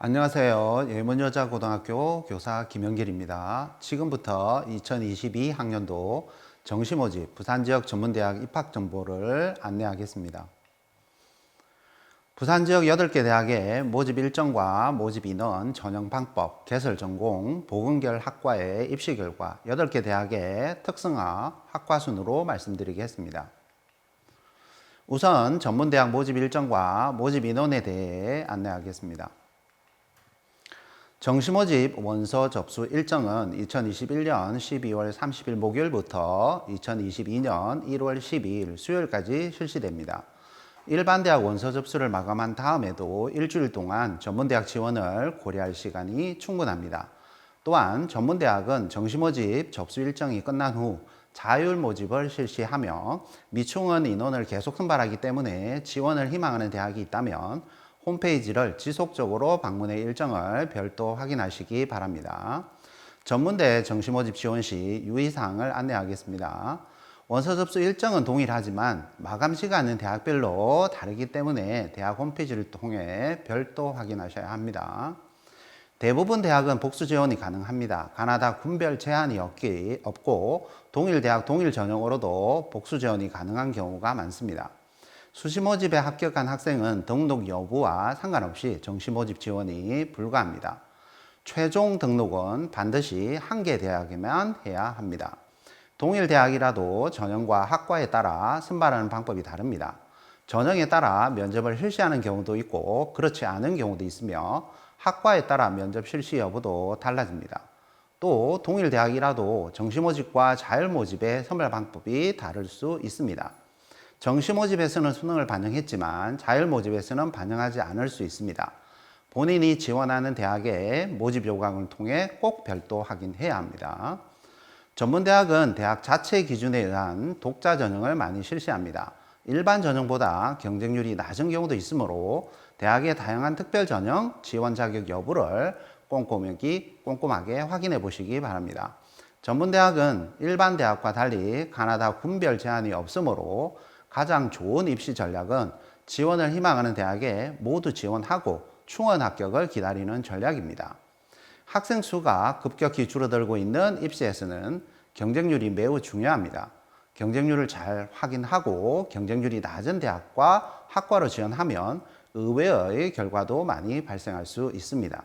안녕하세요. 예문여자고등학교 교사 김영길입니다. 지금부터 2022 학년도 정시모집 부산지역 전문대학 입학 정보를 안내하겠습니다. 부산 지역 8개 대학의 모집 일정과 모집 인원, 전형 방법, 개설 전공, 보건결 학과의 입시 결과 8개 대학의 특성화 학과 순으로 말씀드리겠습니다. 우선 전문대학 모집 일정과 모집 인원에 대해 안내하겠습니다. 정시모집 원서 접수 일정은 2021년 12월 30일 목요일부터 2022년 1월 12일 수요일까지 실시됩니다. 일반 대학 원서 접수를 마감한 다음에도 일주일 동안 전문대학 지원을 고려할 시간이 충분합니다. 또한 전문대학은 정시모집 접수 일정이 끝난 후 자율 모집을 실시하며 미충원 인원을 계속 선발하기 때문에 지원을 희망하는 대학이 있다면 홈페이지를 지속적으로 방문해 일정을 별도 확인하시기 바랍니다. 전문대 정시 모집 지원 시 유의사항을 안내하겠습니다. 원서 접수 일정은 동일하지만 마감 시간은 대학별로 다르기 때문에 대학 홈페이지를 통해 별도 확인하셔야 합니다. 대부분 대학은 복수 지원이 가능합니다. 가나다 군별 제한이 없기, 없고 동일 대학 동일 전형으로도 복수 지원이 가능한 경우가 많습니다. 수시 모집에 합격한 학생은 등록 여부와 상관없이 정시 모집 지원이 불가합니다. 최종 등록은 반드시 한 개 대학에만 해야 합니다. 동일 대학이라도 전형과 학과에 따라 선발하는 방법이 다릅니다. 전형에 따라 면접을 실시하는 경우도 있고 그렇지 않은 경우도 있으며 학과에 따라 면접 실시 여부도 달라집니다. 또 동일 대학이라도 정시 모집과 자율 모집의 선발 방법이 다를 수 있습니다. 정시 모집에서는 수능을 반영했지만 자율 모집에서는 반영하지 않을 수 있습니다. 본인이 지원하는 대학의 모집 요강을 통해 꼭 별도 확인해야 합니다. 전문대학은 대학 자체 기준에 의한 독자 전형을 많이 실시합니다. 일반 전형보다 경쟁률이 낮은 경우도 있으므로 대학의 다양한 특별 전형 지원 자격 여부를 꼼꼼하게, 꼼꼼하게 확인해 보시기 바랍니다. 전문대학은 일반 대학과 달리 가나다 군별 제한이 없으므로 가장 좋은 입시 전략은 지원을 희망하는 대학에 모두 지원하고 충원 합격을 기다리는 전략입니다. 학생 수가 급격히 줄어들고 있는 입시에서는 경쟁률이 매우 중요합니다. 경쟁률을 잘 확인하고 경쟁률이 낮은 대학과 학과로 지원하면 의외의 결과도 많이 발생할 수 있습니다.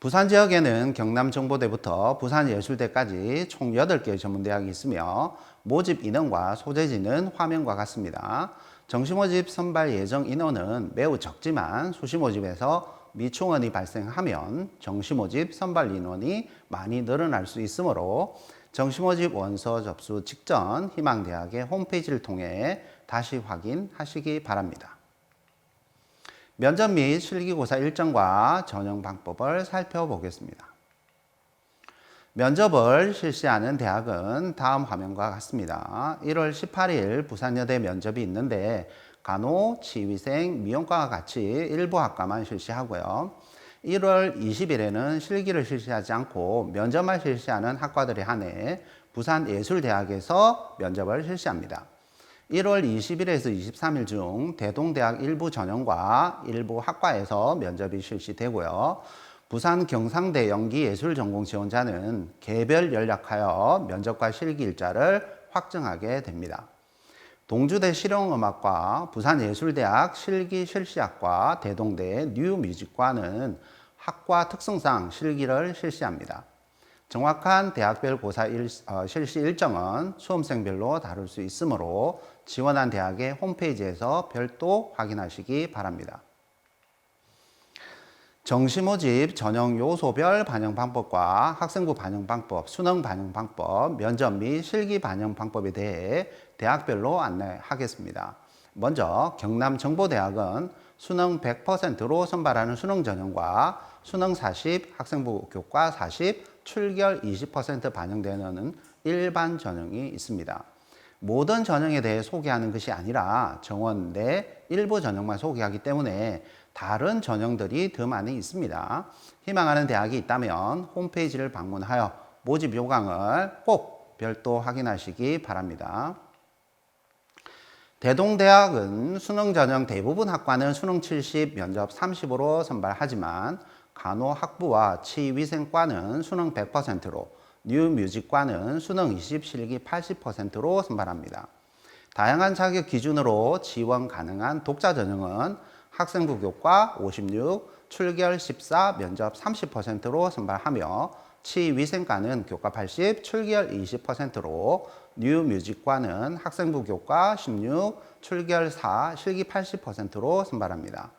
부산 지역에는 경남정보대부터 부산예술대까지 총 8개의 전문대학이 있으며 모집 인원과 소재지는 화면과 같습니다. 정시모집 선발 예정 인원은 매우 적지만 수시모집에서 미충원이 발생하면 정시모집 선발 인원이 많이 늘어날 수 있으므로 정시모집 원서 접수 직전 희망대학의 홈페이지를 통해 다시 확인하시기 바랍니다. 면접 및 실기고사 일정과 전형 방법을 살펴보겠습니다. 면접을 실시하는 대학은 다음 화면과 같습니다. 1월 18일 부산여대 면접이 있는데 간호, 치위생, 미용과와 같이 일부 학과만 실시하고요. 1월 20일에는 실기를 실시하지 않고 면접만 실시하는 학과들에 한해 부산예술대학에서 면접을 실시합니다. 1월 20일에서 23일 중 대동대학 일부 전형과 일부 학과에서 면접이 실시되고요. 부산 경상대 연기예술전공 지원자는 개별 연락하여 면접과 실기 일자를 확정하게 됩니다. 동주대 실용음악과 부산예술대학 실기실시학과 대동대 뉴뮤직과는 학과 특성상 실기를 실시합니다. 정확한 대학별 고사 일, 어, 실시 일정은 수험생별로 다룰 수 있으므로 지원한 대학의 홈페이지에서 별도 확인하시기 바랍니다. 정시 모집 전형 요소별 반영 방법과 학생부 반영 방법, 수능 반영 방법, 면접 및 실기 반영 방법에 대해 대학별로 안내하겠습니다. 먼저 경남정보대학은 수능 100%로 선발하는 수능 전형과 수능 40, 학생부 교과 40, 출결 20% 반영되는 일반 전형이 있습니다. 모든 전형에 대해 소개하는 것이 아니라 정원 내 일부 전형만 소개하기 때문에 다른 전형들이 더 많이 있습니다. 희망하는 대학이 있다면 홈페이지를 방문하여 모집 요강을 꼭 별도 확인하시기 바랍니다. 대동대학은 수능 전형 대부분 학과는 수능 70, 면접 30으로 선발하지만 간호학부와 치위생과는 수능 100%로 뉴뮤직과는 수능 20, 실기 80%로 선발합니다. 다양한 자격 기준으로 지원 가능한 독자 전형은 학생부 교과 56, 출결 14, 면접 30%로 선발하며 치위생과는 교과 80, 출결 20%로 뉴뮤직과는 학생부 교과 16, 출결 4, 실기 80%로 선발합니다.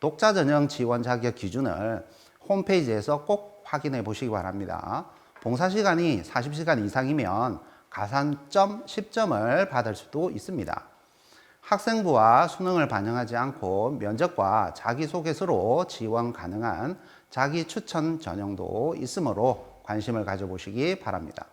독자 전형 지원 자격 기준을 홈페이지에서 꼭 확인해 보시기 바랍니다. 봉사 시간이 40시간 이상이면 가산점 10점을 받을 수도 있습니다. 학생부와 수능을 반영하지 않고 면접과 자기소개서로 지원 가능한 자기 추천 전형도 있으므로 관심을 가져보시기 바랍니다.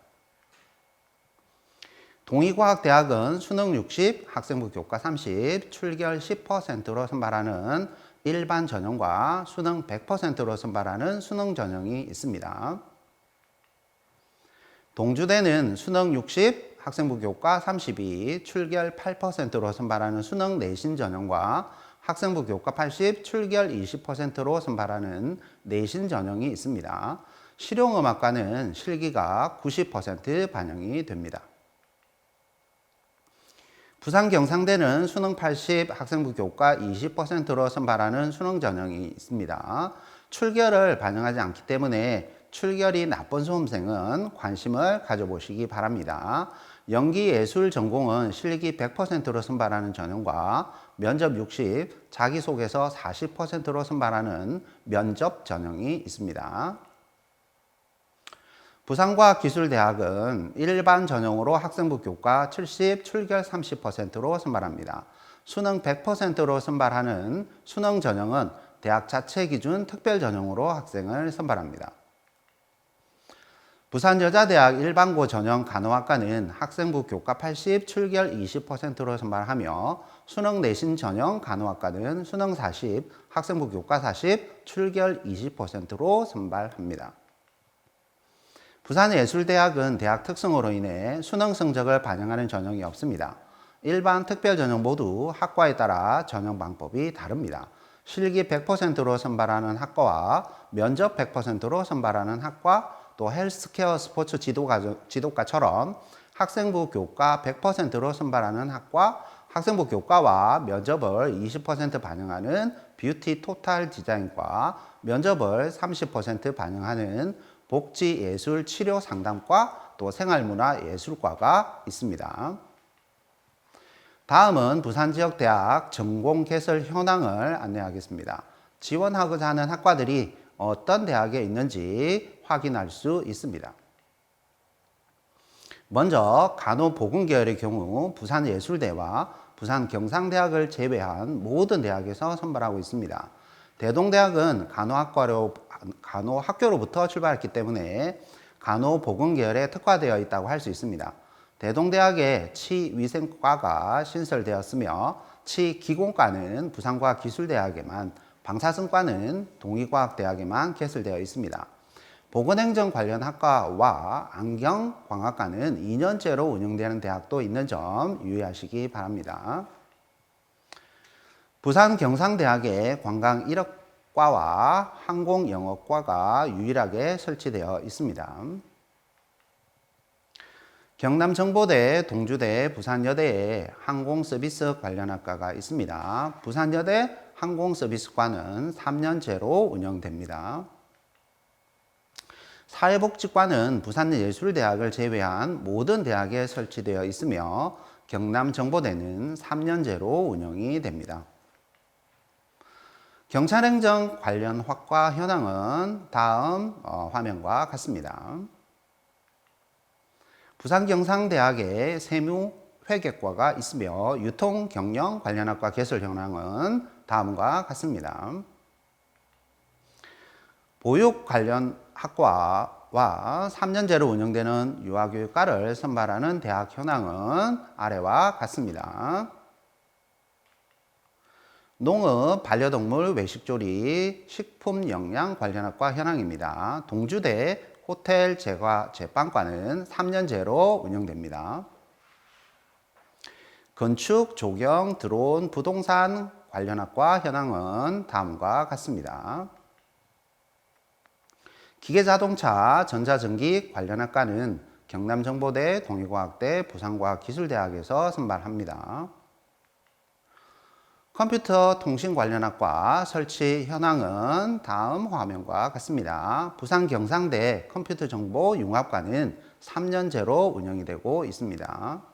동의과학대학은 수능 60, 학생부 교과 30, 출결 10%로 선발하는 일반 전형과 수능 100%로 선발하는 수능 전형이 있습니다. 동주대는 수능 60, 학생부 교과 32, 출결 8%로 선발하는 수능 내신 전형과 학생부 교과 80, 출결 20%로 선발하는 내신 전형이 있습니다. 실용음악과는 실기가 90% 반영이 됩니다. 부산 경상대는 수능 80, 학생부 교과 20%로 선발하는 수능 전형이 있습니다. 출결을 반영하지 않기 때문에 출결이 나쁜 수험생은 관심을 가져보시기 바랍니다. 연기 예술 전공은 실기 100%로 선발하는 전형과 면접 60, 자기소개서 40%로 선발하는 면접 전형이 있습니다. 부산과학기술대학은 일반 전형으로 학생부 교과 70, 출결 30%로 선발합니다. 수능 100%로 선발하는 수능 전형은 대학 자체 기준 특별 전형으로 학생을 선발합니다. 부산여자대학 일반고 전형 간호학과는 학생부 교과 80, 출결 20%로 선발하며 수능 내신 전형 간호학과는 수능 40, 학생부 교과 40, 출결 20%로 선발합니다. 부산예술대학은 대학 특성으로 인해 수능 성적을 반영하는 전형이 없습니다. 일반 특별 전형 모두 학과에 따라 전형 방법이 다릅니다. 실기 100%로 선발하는 학과와 면접 100%로 선발하는 학과, 또 헬스케어 스포츠 지도가, 지도과처럼 학생부 교과 100%로 선발하는 학과, 학생부 교과와 면접을 20% 반영하는 뷰티 토탈 디자인과, 면접을 30% 반영하는 복지 예술 치료 상담과 또 생활문화 예술과가 있습니다. 다음은 부산 지역 대학 전공 개설 현황을 안내하겠습니다. 지원하고자 하는 학과들이 어떤 대학에 있는지 확인할 수 있습니다. 먼저 간호보건 계열의 경우 부산예술대와 부산경상대학을 제외한 모든 대학에서 선발하고 있습니다. 대동대학은 간호학과로 간호학교로부터 출발했기 때문에 간호보건 계열에 특화되어 있다고 할 수 있습니다. 대동대학의 치위생과가 신설되었으며 치기공과는 부산과학기술대학에만 방사선과는 동의과학대학에만 개설되어 있습니다. 보건행정 관련 학과와 안경광학과는 2년제로 운영되는 대학도 있는 점 유의하시기 바랍니다. 부산 경상대학의 관광 1억 과와 항공영어과가 유일하게 설치되어 있습니다. 경남정보대, 동주대, 부산여대에 항공서비스 관련 학과가 있습니다. 부산여대 항공 서비스과는 3년제로 운영됩니다. 사회복지과는 부산예술대학을 제외한 모든 대학에 설치되어 있으며 경남정보대는 3년제로 운영이 됩니다. 경찰행정 관련 학과 현황은 다음 어, 화면과 같습니다. 부산경상대학에 세무회계과가 있으며 유통경영 관련 학과 개설 현황은 다음과 같습니다. 보육 관련 학과와 3년제로 운영되는 유아교육과를 선발하는 대학 현황은 아래와 같습니다. 농업, 반려동물, 외식조리, 식품영양 관련학과 현황입니다. 동주대 호텔 제과 제빵과는 3년제로 운영됩니다. 건축, 조경, 드론, 부동산 관련 학과 현황은 다음과 같습니다. 기계자동차, 전자전기 관련 학과는 경남정보대, 동해과학대, 부산과학기술대학에서 선발합니다. 컴퓨터 통신 관련 학과 설치 현황은 다음 화면과 같습니다. 부산 경상대 컴퓨터 정보 융합과는 3년제로 운영이 되고 있습니다.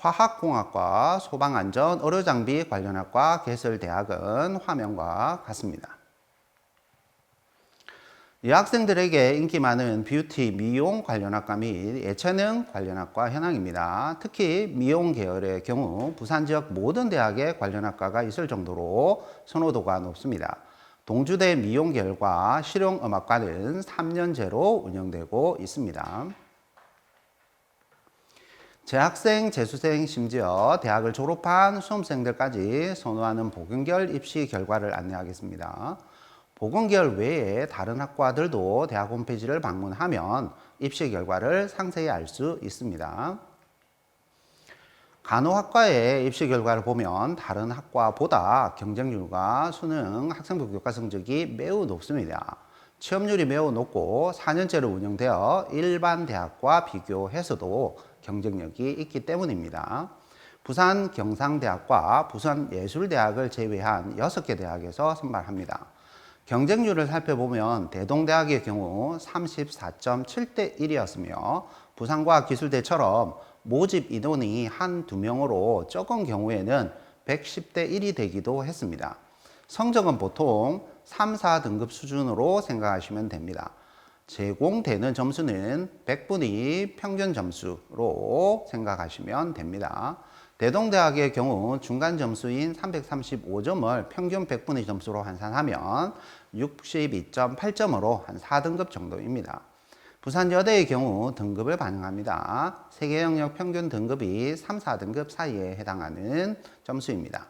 화학공학과 소방안전 의료장비 관련 학과 개설 대학은 화면과 같습니다. 여학생들에게 인기 많은 뷰티, 미용 관련 학과 및 예체능 관련 학과 현황입니다. 특히 미용 계열의 경우 부산 지역 모든 대학에 관련 학과가 있을 정도로 선호도가 높습니다. 동주대 미용 계열과 실용음악과는 3년제로 운영되고 있습니다. 재학생, 재수생, 심지어 대학을 졸업한 수험생들까지 선호하는 보건결 입시 결과를 안내하겠습니다. 보건계열 외에 다른 학과들도 대학 홈페이지를 방문하면 입시 결과를 상세히 알 수 있습니다. 간호학과의 입시 결과를 보면 다른 학과보다 경쟁률과 수능 학생부 교과 성적이 매우 높습니다. 취업률이 매우 높고 4년제로 운영되어 일반 대학과 비교해서도 경쟁력이 있기 때문입니다. 부산 경상대학과 부산예술대학을 제외한 6개 대학에서 선발합니다. 경쟁률을 살펴보면 대동대학의 경우 34.7대 1이었으며 부산과학기술대처럼 모집 인원이 한 두 명으로 적은 경우에는 110대 1이 되기도 했습니다. 성적은 보통 3, 4등급 수준으로 생각하시면 됩니다. 제공되는 점수는 100분위 평균 점수로 생각하시면 됩니다. 대동대학의 경우 중간 점수인 335점을 평균 100분위 점수로 환산하면 62.8점으로 한 4등급 정도입니다. 부산여대의 경우 등급을 반영합니다. 세계 영역 평균 등급이 3, 4등급 사이에 해당하는 점수입니다.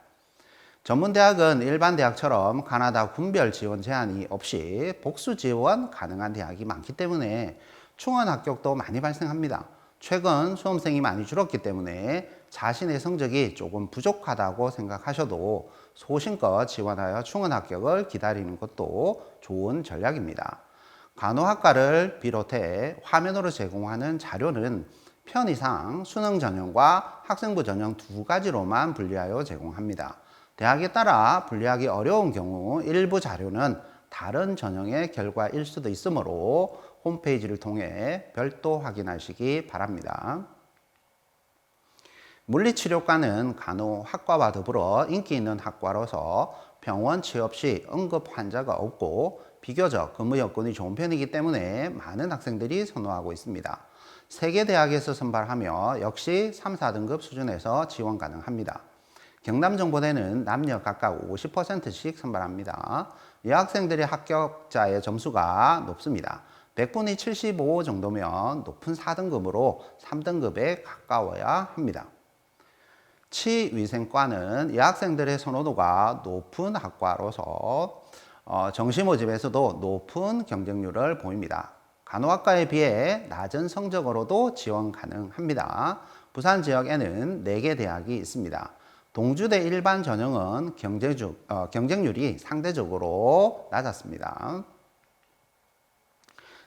전문대학은 일반 대학처럼 가나다 군별 지원 제한이 없이 복수 지원 가능한 대학이 많기 때문에 충원 합격도 많이 발생합니다. 최근 수험생이 많이 줄었기 때문에 자신의 성적이 조금 부족하다고 생각하셔도 소신껏 지원하여 충원 합격을 기다리는 것도 좋은 전략입니다. 간호학과를 비롯해 화면으로 제공하는 자료는 편의상 수능 전형과 학생부 전형 두 가지로만 분리하여 제공합니다. 대학에 따라 분리하기 어려운 경우 일부 자료는 다른 전형의 결과일 수도 있으므로 홈페이지를 통해 별도 확인하시기 바랍니다. 물리치료과는 간호학과와 더불어 인기 있는 학과로서 병원 취업 시 응급 환자가 없고 비교적 근무 여건이 좋은 편이기 때문에 많은 학생들이 선호하고 있습니다. 세계 대학에서 선발하며 역시 3, 4등급 수준에서 지원 가능합니다. 경남정보대는 남녀 각각 50%씩 선발합니다. 여학생들의 합격자의 점수가 높습니다. 100분이 75 정도면 높은 4등급으로 3등급에 가까워야 합니다. 치위생과는 여학생들의 선호도가 높은 학과로서 어, 정시 모집에서도 높은 경쟁률을 보입니다. 간호학과에 비해 낮은 성적으로도 지원 가능합니다. 부산 지역에는 4개 대학이 있습니다. 동주대 일반 전형은 경쟁주, 어, 경쟁률이 상대적으로 낮았습니다.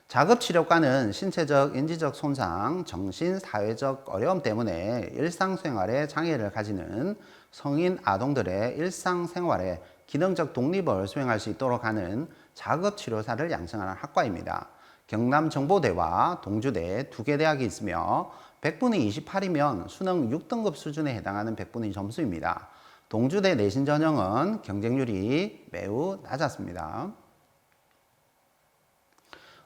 자급치료과는 신체적, 인지적 손상, 정신, 사회적 어려움 때문에 일상생활에 장애를 가지는 성인 아동들의 일상생활에 기능적 독립을 수행할 수 있도록 하는 자급치료사를 양성하는 학과입니다. 경남정보대와 동주대 두 개 대학이 있으며 100분위 28이면 수능 6등급 수준에 해당하는 100분위 점수입니다. 동주대 내신 전형은 경쟁률이 매우 낮았습니다.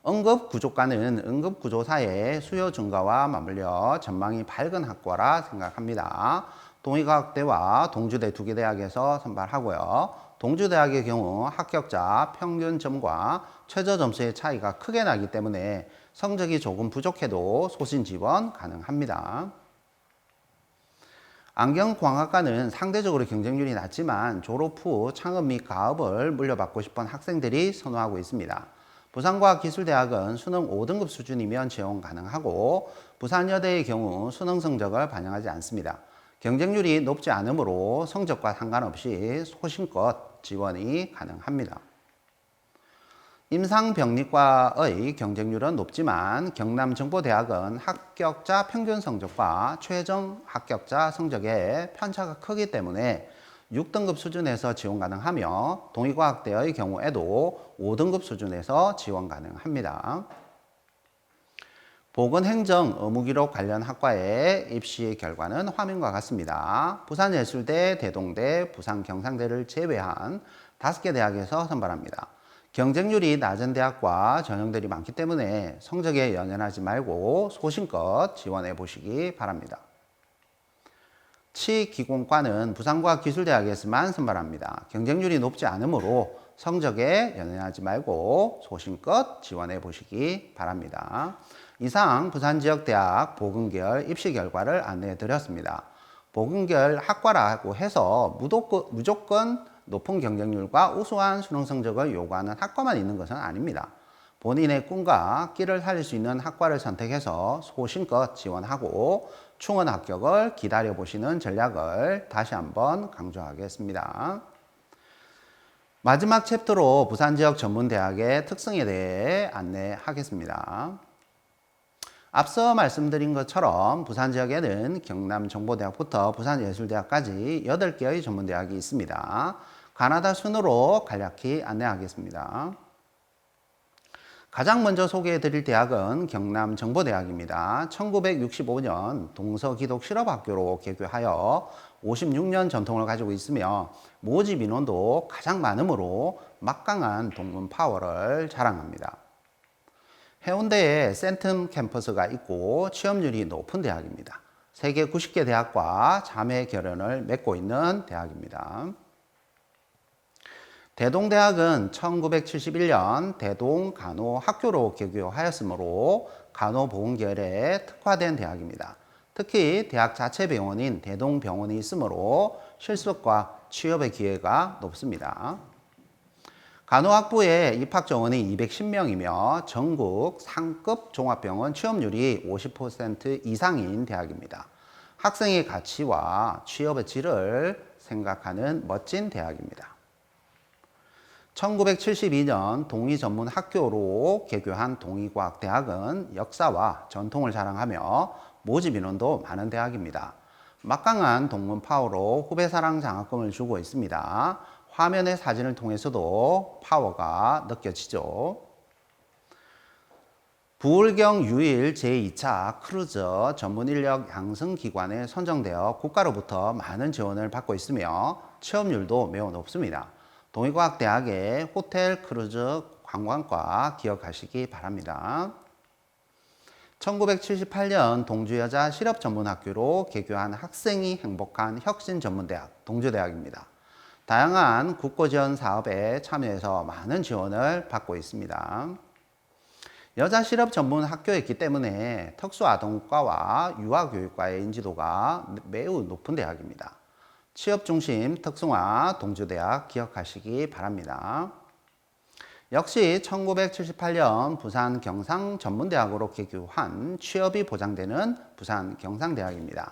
응급구조과는 응급구조사의 수요 증가와 맞물려 전망이 밝은 학과라 생각합니다. 동의과학대와 동주대 두 개 대학에서 선발하고요. 동주대학의 경우 합격자 평균 점과 최저 점수의 차이가 크게 나기 때문에 성적이 조금 부족해도 소신 지원 가능합니다. 안경광학과는 상대적으로 경쟁률이 낮지만 졸업 후 창업 및 가업을 물려받고 싶은 학생들이 선호하고 있습니다. 부산과학기술대학은 수능 5등급 수준이면 지원 가능하고 부산여대의 경우 수능 성적을 반영하지 않습니다. 경쟁률이 높지 않으므로 성적과 상관없이 소신껏 지원이 가능합니다. 임상병리과의 경쟁률은 높지만 경남정보대학은 합격자 평균 성적과 최종 합격자 성적의 편차가 크기 때문에 6등급 수준에서 지원 가능하며 동의과학대의 경우에도 5등급 수준에서 지원 가능합니다. 보건행정 의무기록 관련 학과의 입시 결과는 화면과 같습니다. 부산예술대, 대동대, 부산경상대를 제외한 5개 대학에서 선발합니다. 경쟁률이 낮은 대학과 전형들이 많기 때문에 성적에 연연하지 말고 소신껏 지원해 보시기 바랍니다. 치기공과는 부산과학기술대학에서만 선발합니다. 경쟁률이 높지 않으므로 성적에 연연하지 말고 소신껏 지원해 보시기 바랍니다. 이상 부산 지역 대학 보건계열 입시 결과를 안내해 드렸습니다. 보건계열 학과라고 해서 무조건 높은 경쟁률과 우수한 수능 성적을 요구하는 학과만 있는 것은 아닙니다. 본인의 꿈과 끼를 살릴 수 있는 학과를 선택해서 소신껏 지원하고 충원 합격을 기다려 보시는 전략을 다시 한번 강조하겠습니다. 마지막 챕터로 부산 지역 전문 대학의 특성에 대해 안내하겠습니다. 앞서 말씀드린 것처럼 부산 지역에는 경남 정보대학부터 부산예술대학까지 8개의 전문대학이 있습니다. 가나다 순으로 간략히 안내하겠습니다. 가장 먼저 소개해 드릴 대학은 경남 정보대학입니다. 1965년 동서기독 실업학교로 개교하여 56년 전통을 가지고 있으며 모집 인원도 가장 많으므로 막강한 동문 파워를 자랑합니다. 해운대에 센텀 캠퍼스가 있고 취업률이 높은 대학입니다. 세계 90개 대학과 자매 결연을 맺고 있는 대학입니다. 대동대학은 1971년 대동간호학교로 개교하였으므로 간호보건계열에 특화된 대학입니다. 특히 대학 자체 병원인 대동병원이 있으므로 실습과 취업의 기회가 높습니다. 간호학부의 입학 정원이 210명이며 전국 상급 종합병원 취업률이 50% 이상인 대학입니다. 학생의 가치와 취업의 질을 생각하는 멋진 대학입니다. 1972년 동의 전문 학교로 개교한 동의과학대학은 역사와 전통을 자랑하며 모집 인원도 많은 대학입니다. 막강한 동문 파워로 후배 사랑 장학금을 주고 있습니다. 화면의 사진을 통해서도 파워가 느껴지죠. 부울경 유일 제2차 크루저 전문 인력 양성 기관에 선정되어 국가로부터 많은 지원을 받고 있으며 취업률도 매우 높습니다. 동의과학대학의 호텔 크루즈 관광과 기억하시기 바랍니다. 1978년 동주여자 실업전문학교로 개교한 학생이 행복한 혁신전문대학 동주대학입니다. 다양한 국고지원 사업에 참여해서 많은 지원을 받고 있습니다. 여자 실업 전문 학교였기 때문에 특수아동과와 유아교육과의 인지도가 매우 높은 대학입니다. 취업 중심 특성화 동주대학 기억하시기 바랍니다. 역시 1978년 부산 경상 전문대학으로 개교한 취업이 보장되는 부산 경상대학입니다.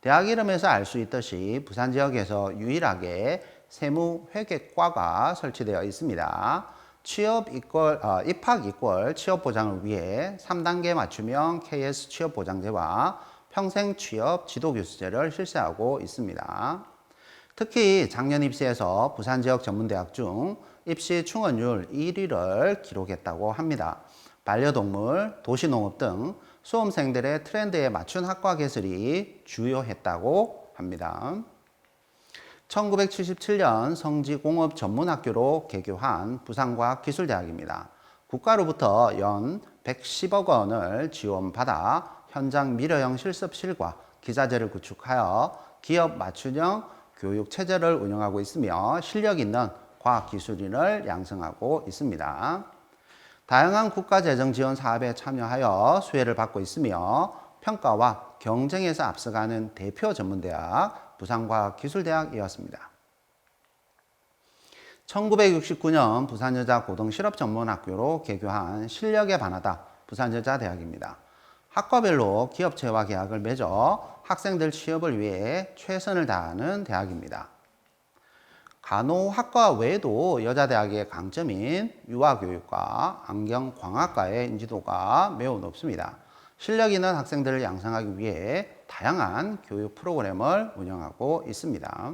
대학 이름에서 알 수 있듯이 부산 지역에서 유일하게 세무회계과가 설치되어 있습니다. 취업 이꼴, 어, 입학 이꼴 취업 보장을 위해 3단계 맞춤형 KS 취업 보장제와 평생 취업 지도 교수제를 실시하고 있습니다. 특히 작년 입시에서 부산 지역 전문대학 중 입시 충원율 1위를 기록했다고 합니다. 반려동물, 도시농업 등 수험생들의 트렌드에 맞춘 학과 개설이 주요했다고 합니다. 1977년 성지공업 전문학교로 개교한 부산과학기술대학입니다. 국가로부터 연 110억 원을 지원받아 현장 미래형 실습실과 기자재를 구축하여 기업 맞춤형 교육 체제를 운영하고 있으며 실력 있는 과학 기술인을 양성하고 있습니다. 다양한 국가 재정 지원 사업에 참여하여 수혜를 받고 있으며 평가와 경쟁에서 앞서가는 대표 전문대학 부산과학기술대학이었습니다. 1969년 부산여자고등실업전문학교로 개교한 실력에 반하다 부산여자대학입니다. 학과별로 기업체와 계약을 맺어 학생들 취업을 위해 최선을 다하는 대학입니다. 간호학과 외에도 여자대학의 강점인 유아교육과 안경광학과의 인지도가 매우 높습니다. 실력 있는 학생들을 양성하기 위해 다양한 교육 프로그램을 운영하고 있습니다.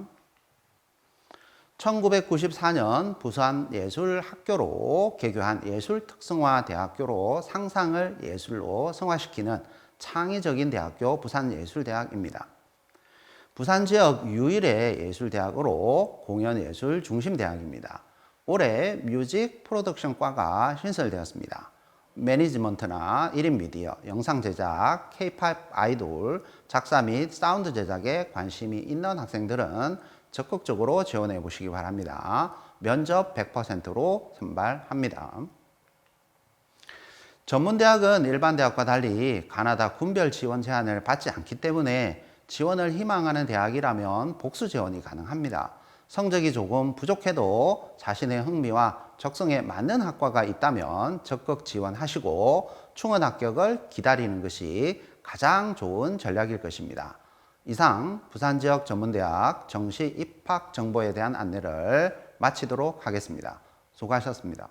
1994년 부산 예술학교로 개교한 예술특성화대학교로 상상을 예술로 성화시키는 창의적인 대학교 부산예술대학입니다. 부산 지역 유일의 예술대학으로 공연예술 중심대학입니다. 올해 뮤직 프로덕션과가 신설되었습니다. 매니지먼트나 1인 미디어, 영상 제작, K-팝 아이돌, 작사 및 사운드 제작에 관심이 있는 학생들은 적극적으로 지원해 보시기 바랍니다. 면접 100%로 선발합니다. 전문대학은 일반 대학과 달리 가나다 군별 지원 제한을 받지 않기 때문에 지원을 희망하는 대학이라면 복수 지원이 가능합니다. 성적이 조금 부족해도 자신의 흥미와 적성에 맞는 학과가 있다면 적극 지원하시고 충원 합격을 기다리는 것이 가장 좋은 전략일 것입니다. 이상 부산 지역 전문대학 정시 입학 정보에 대한 안내를 마치도록 하겠습니다. 수고하셨습니다.